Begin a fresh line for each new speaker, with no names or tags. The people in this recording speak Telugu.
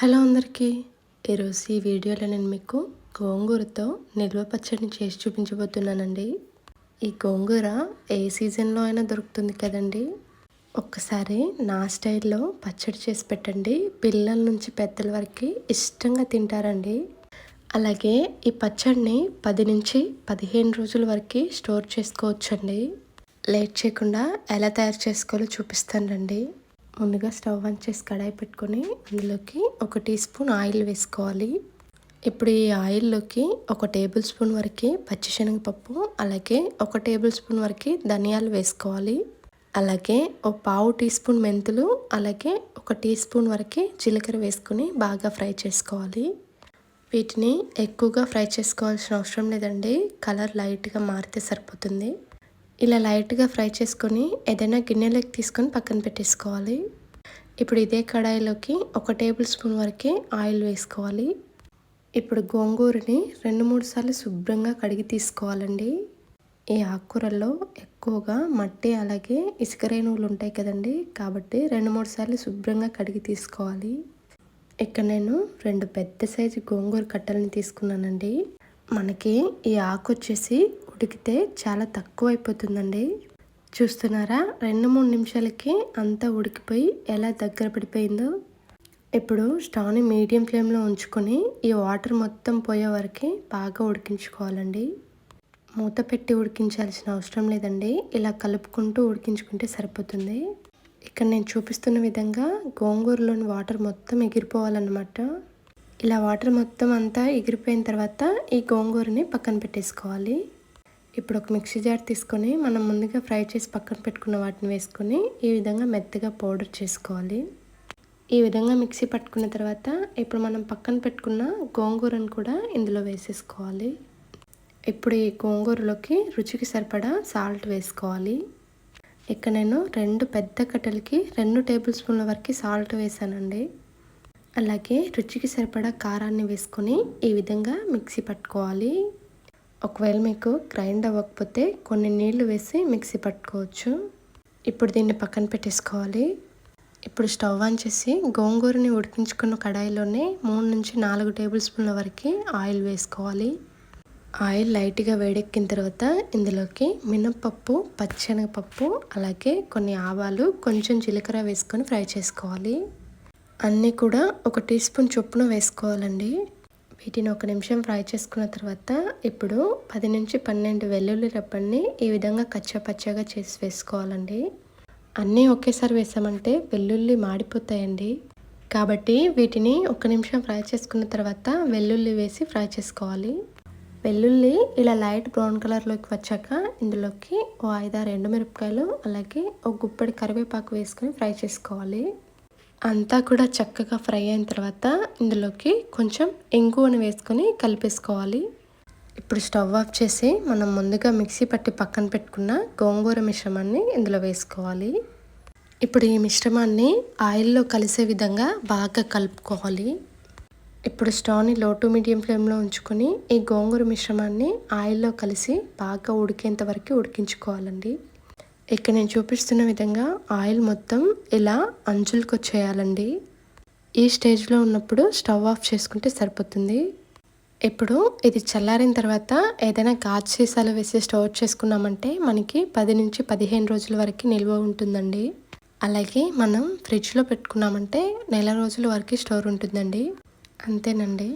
హలో అందరికీ. ఈరోజు ఈ వీడియోలో నేను మీకు గోంగూరతో నిల్వ పచ్చడిని చేసి చూపించబోతున్నానండి. ఈ గోంగూర ఏ సీజన్లో అయినా దొరుకుతుంది కదండి. ఒక్కసారి నా స్టైల్లో పచ్చడి చేసి పెట్టండి. పిల్లల నుంచి పెద్దల వరకు ఇష్టంగా తింటారండి. అలాగే ఈ పచ్చడిని పది నుంచి పదిహేను రోజుల వరకు స్టోర్ చేసుకోవచ్చండి. లేట్ చేయకుండా ఎలా తయారు చేసుకోవాలో చూపిస్తానండి ముందుగా స్టవ్ ఆన్ చేసి కడాయి పెట్టుకొని అందులోకి ఒక టీ స్పూన్ ఆయిల్ వేసుకోవాలి. ఇప్పుడు ఈ ఆయిల్లోకి ఒక టేబుల్ స్పూన్ వరకు పచ్చిశనగపప్పు అలాగే ఒక టేబుల్ స్పూన్ వరకు ధనియాలు వేసుకోవాలి. అలాగే ఒక పావు టీ స్పూన్ మెంతులు అలాగే ఒక టీ స్పూన్ వరకు జీలకర్ర వేసుకుని బాగా ఫ్రై చేసుకోవాలి. వీటిని ఎక్కువగా ఫ్రై చేసుకోవాల్సిన అవసరం లేదండి. కలర్ లైట్గా మారితే సరిపోతుంది. ఇలా లైట్గా ఫ్రై చేసుకొని ఏదైనా గిన్నెలోకి తీసుకొని పక్కన పెట్టేసుకోవాలి. ఇప్పుడు ఇదే కడాయిలోకి ఒక టేబుల్ స్పూన్ వరకే ఆయిల్ వేసుకోవాలి. ఇప్పుడు గోంగూరని రెండు మూడు సార్లు శుభ్రంగా కడిగి తీసుకోవాలండి. ఈ ఆకుకూరల్లో ఎక్కువగా మట్టి అలాగే ఇసుక రేణువులు ఉంటాయి కదండి కాబట్టి రెండు మూడు సార్లు శుభ్రంగా కడిగి తీసుకోవాలి. ఇక్కడ నేను రెండు పెద్ద సైజు గోంగూర కట్టలను తీసుకున్నానండి. మనకి ఈ ఆకు వచ్చేసి ఉడికితే చాలా తక్కువ అయిపోతుందండి చూస్తున్నారా? రెండు మూడు నిమిషాలకి అంతా ఉడికిపోయి ఎలా దగ్గర పడిపోయిందో? ఇప్పుడు స్టవ్ని మీడియం ఫ్లేమ్లో ఉంచుకొని ఈ వాటర్ మొత్తం పోయే వరకు బాగా ఉడికించుకోవాలండి. మూత పెట్టి ఉడికించాల్సిన అవసరం లేదండి. ఇలా కలుపుకుంటూ ఉడికించుకుంటే సరిపోతుంది. ఇక్కడ నేను చూపిస్తున్న విధంగా గోంగూరలోని వాటర్ మొత్తం ఎగిరిపోవాలన్నమాట. ఇలా వాటర్ మొత్తం అంతా ఎగిరిపోయిన తర్వాత ఈ గోంగూరని పక్కన పెట్టేసుకోవాలి. ఇప్పుడు ఒక మిక్సీ జార్ తీసుకొని మనం ముందుగా ఫ్రై చేసి పక్కన పెట్టుకున్న వాటిని వేసుకొని ఈ విధంగా మెత్తగా పౌడర్ చేసుకోవాలి. ఈ విధంగా మిక్సీ పట్టుకున్న తర్వాత ఇప్పుడు మనం పక్కన పెట్టుకున్న గోంగూరను కూడా ఇందులో వేసేసుకోవాలి. ఇప్పుడు ఈ గోంగూరలోకి రుచికి సరిపడా సాల్ట్ వేసుకోవాలి. ఇక్కడ నేను రెండు పెద్ద కట్టెలకి రెండు టేబుల్ స్పూన్ల వరకు సాల్ట్ వేసానండి. అలాగే రుచికి సరిపడా కారాన్ని వేసుకొని ఈ విధంగా మిక్సీ పట్టుకోవాలి. ఒకవేళ మీకు గ్రైండ్ అవ్వకపోతే కొన్ని నీళ్ళు వేసి మిక్సీ పట్టుకోవచ్చు. ఇప్పుడు దీన్ని పక్కన పెట్టేసుకోవాలి. ఇప్పుడు స్టవ్ ఆన్ చేసి గోంగూరని ఉడికించుకున్న కడాయిలోనే మూడు నుంచి నాలుగు టేబుల్ స్పూన్ల వరకు ఆయిల్ వేసుకోవాలి. ఆయిల్ లైట్గా వేడెక్కిన తర్వాత ఇందులోకి మినప్పప్పు పచ్చెనగపప్పు అలాగే కొన్ని ఆవాలు కొంచెం జీలకర్ర వేసుకొని ఫ్రై చేసుకోవాలి. అన్నీ కూడా ఒక టీ స్పూన్ చొప్పున వేసుకోవాలండి. వీటిని ఒక నిమిషం ఫ్రై చేసుకున్న తర్వాత ఇప్పుడు పది నుంచి పన్నెండు వెల్లుల్లి రబ్బర్ని ఈ విధంగా కచ్చపచ్చగా చేసి వేసుకోవాలండి. అన్నీ ఒకేసారి వేసామంటే వెల్లుల్లి మాడిపోతాయండి. కాబట్టి వీటిని ఒక నిమిషం ఫ్రై చేసుకున్న తర్వాత వెల్లుల్లి వేసి ఫ్రై చేసుకోవాలి. వెల్లుల్లి ఇలా లైట్ బ్రౌన్ కలర్లోకి వచ్చాక ఇందులోకి ఓ ఐదారు ఎండుమిరపకాయలు అలాగే ఒక గుప్పడి కరివేపాకు వేసుకొని ఫ్రై చేసుకోవాలి. అంతా కూడా చక్కగా ఫ్రై అయిన తర్వాత ఇందులోకి కొంచెం ఇంగువను వేసుకొని కలిపేసుకోవాలి. ఇప్పుడు స్టవ్ ఆఫ్ చేసి మనం ముందుగా మిక్సీ పట్టి పక్కన పెట్టుకున్న గోంగూర మిశ్రమాన్ని ఇందులో వేసుకోవాలి. ఇప్పుడు ఈ మిశ్రమాన్ని ఆయిల్లో కలిసే విధంగా బాగా కలుపుకోవాలి. ఇప్పుడు స్టవ్ని లో టు మీడియం ఫ్లేమ్లో ఉంచుకొని ఈ గోంగూర మిశ్రమాన్ని ఆయిల్లో కలిసి బాగా ఉడికేంత వరకు ఉడికించుకోవాలండి. ఇక్కడ నేను చూపిస్తున్న విధంగా ఆయిల్ మొత్తం ఇలా అంచులకు వచ్చేయాలండి ఈ స్టేజ్లో ఉన్నప్పుడు స్టవ్ ఆఫ్ చేసుకుంటే సరిపోతుంది. ఇప్పుడు ఇది చల్లారిన తర్వాత ఏదైనా గాజు సీసాలు వేసి స్టోర్ చేసుకున్నామంటే మనకి పది నుంచి పదిహేను రోజుల వరకు నిల్వ ఉంటుందండి. అలాగే మనం ఫ్రిడ్జ్లో పెట్టుకున్నామంటే నెల రోజుల వరకు స్టోర్ ఉంటుందండి. అంతేనండి.